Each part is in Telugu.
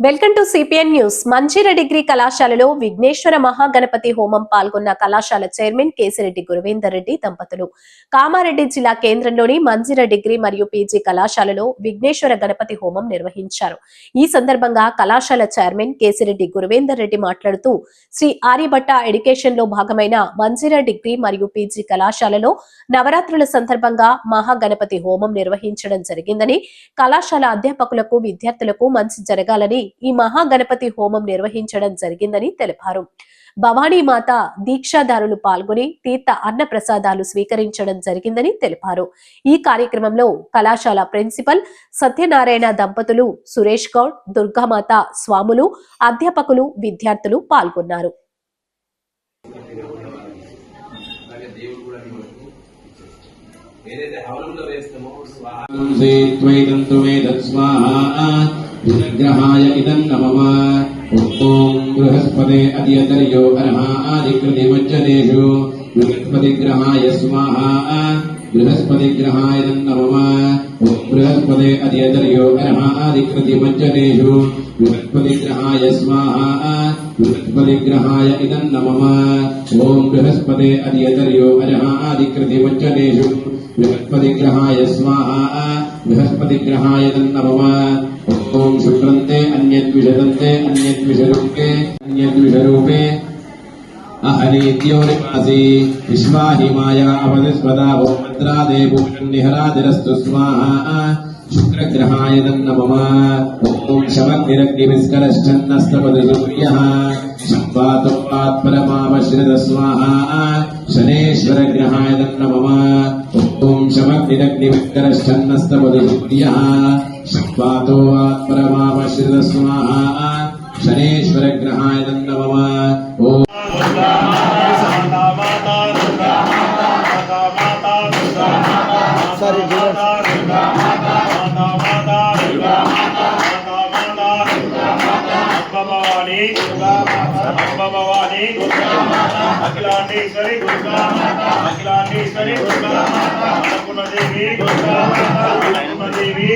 వెల్కమ్ టు సిపిఎన్ న్యూస్ మంచిర డిగ్రీ కళాశాలలో విఘ్నేశ్వర మహాగణపతి హోమం పాల్గొన్న కళాశాల చైర్మన్ కేసిరెడ్డి గురువేందర్ రెడ్డి దంపతులు. కామారెడ్డి జిల్లా కేంద్రంలోని మంజిర డిగ్రీ మరియు పీజీ కళాశాలలో విఘ్నేశ్వర గణపతి హోమం నిర్వహించారు. ఈ సందర్భంగా కళాశాల చైర్మన్ కేసిరెడ్డి గురువేందర్ రెడ్డి మాట్లాడుతూ శ్రీ ఆర్యభట్ట ఎడ్యుకేషన్లో భాగమైన మంజిర డిగ్రీ మరియు పీజీ కళాశాలలో నవరాత్రుల సందర్భంగా మహాగణపతి హోమం నిర్వహించడం జరిగిందని కళాశాల అధ్యాపకులకు విద్యార్థులకు మంచి జరగాలని ఈ మహాగణపతి హోమం నిర్వహించడం జరిగిందని తెలిపారు భవానీ మాత దీక్షాదారులు పాల్గొని తీర్థ అన్న ప్రసాదాలు స్వీకరించడం జరిగిందని తెలిపారు ఈ కార్యక్రమంలో కళాశాల ప్రిన్సిపల్ సత్యనారాయణ దంపతులు సురేష్ గౌడ్ దుర్గామాత స్వాములు అధ్యాపకులు విద్యార్థులు పాల్గొన్నారు ఏదైతే विग्रहाय इदं नमः। ॐ बृहस्पते अद्यतर्यो अर्हा आदिकृतिमज्जनेषु बृहस्पतिग्रहाय स्वाहा। बृहस्पतिग्रहाय नमः। ॐ बृहस्पते अद्यतर्यो अर्हा आदिकृतिमज्जनेषु बृहस्पतिग्रहाय स्वाहा। बृहस्पतिग्रहाय इदं नमः। ॐ बृहस्पते अद्यतर्यो अर्हा आदिकृतिमज्जनेषु बृहस्पतिग्रहाय स्वाहा, बृहस्पतिग्रहाय तन्नमः ॐ शुक्रन्ते, अन्यद्विषदन्ते, अन्यद्विषरूपे अन्यद्विषरूपे। अहनीत्योरिमासि विश्वाहिमाया अवधिस्वदा भद्रादे भूषन्निहरादिरस्तु स्वाहा। शुक्रग्रहाय नमः ॐ शमग्निरग्निविस्करश्चन्नस्तपदसुप्रियः शनेश्वरग्रहाय नमः ॐ शमग्निरग्निविस्करश्चन्नस्तपदसुप्रियः शम्पातो आत्परमावश्रित शनेश्वरग्रहाय नमः ॐ Sorry, భవాని భవాని అఖిలాండేశ్వరి అఖిలాండేశ్వరి అన్నపూర్ణదేవి అన్నపూర్ణదేవి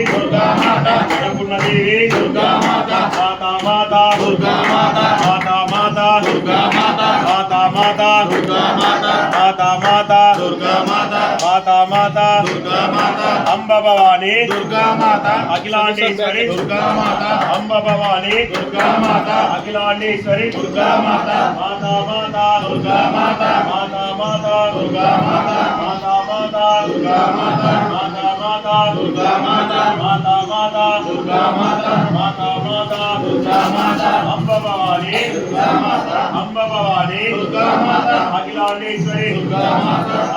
అన్నపూర్ణదేవి మాతా మాతా దుర్గా మాతా మాతా మాతా దుర్గా మాతా మాతా మాతా దుర్గా మాతా మాతా మాతా దుర్గా మాతా మాతా మాతా దుర్గా మాతా అంబ భవాని దుర్గా మాత అఖిలాండేశ్వరి దుర్గా మాత అంబ భవాని దుర్గా మాత అఖిలాండేశ్వరి దుర్గా మాత మాతా మాతా దుర్గా మాత మాతా మాతా దుర్గా మాత మాతా మాతా దుర్గా మాత మాతా మాతా దుర్గా మాత మాతా భవాని అంబ భవాని అఖిలాండేశ్వరి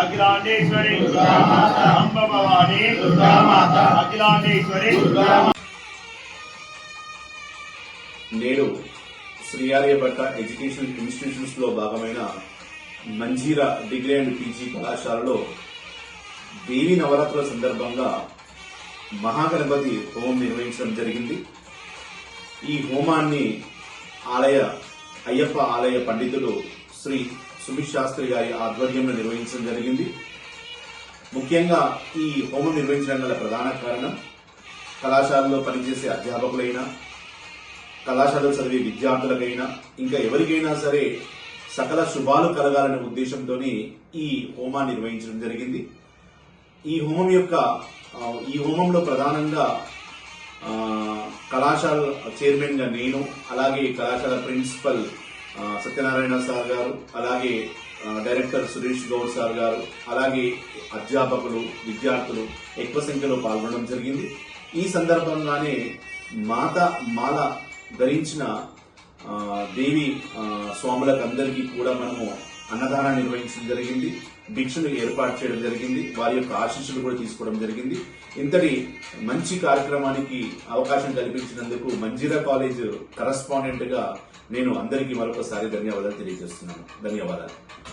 అఖిలాండేశ్వరి అంబ భవాని అఖిలాండేశ్వరి దుర్గా నేడు శ్రీఆర్యభట్ట ఎడ్యుకేషన్ ఇన్స్టిట్యూషన్స్లో భాగమైన మంజీరా డిగ్రీ అండ్ పీజీ కళాశాలలో దేవి నవరాత్రుల సందర్భంగా మహాగణపతి హోమం నిర్వహించడం జరిగింది. ఈ హోమాన్ని ఆలయ అయ్యప్ప ఆలయ పండితులు శ్రీ సుమిత్ శాస్త్రి గారి ఆధ్వర్యంలో నిర్వహించడం జరిగింది. ముఖ్యంగా ఈ హోమం నిర్వహించడం గల ప్రధాన కారణం కళాశాలలో పనిచేసే అధ్యాపకులైనా కళాశాలలో చదివే విద్యార్థులకైనా ఇంకా ఎవరికైనా సరే సకల శుభాలు కలగాలనే ఉద్దేశంతో ఈ హోమాన్ని నిర్వహించడం జరిగింది. ఈ హోమం యొక్క ఈ హోమంలో ప్రధానంగా కళాశాల చైర్మన్గా నేను అలాగే కళాశాల ప్రిన్సిపల్ సత్యనారాయణ సార్ గారు అలాగే డైరెక్టర్ సురేష్ గౌడ్ సార్ గారు అలాగే అధ్యాపకులు విద్యార్థులు ఎక్కువ సంఖ్యలో పాల్గొనడం జరిగింది. ఈ సందర్భంగానే మాత మాల ధరించిన దేవి స్వాములకు అందరికీ కూడా మనము అన్నదానం నిర్వహించడం జరిగింది. భిక్షను ఏర్పాటు చేయడం జరిగింది. వారి యొక్క ఆశీస్సులు కూడా తీసుకోవడం జరిగింది. ఇంతటి మంచి కార్యక్రమానికి అవకాశం కల్పించినందుకు మంజీరా కాలేజ్ కరస్పాండెంట్గా నేను అందరికీ మరొకసారి ధన్యవాదాలు తెలియజేస్తున్నాను. ధన్యవాదాలు.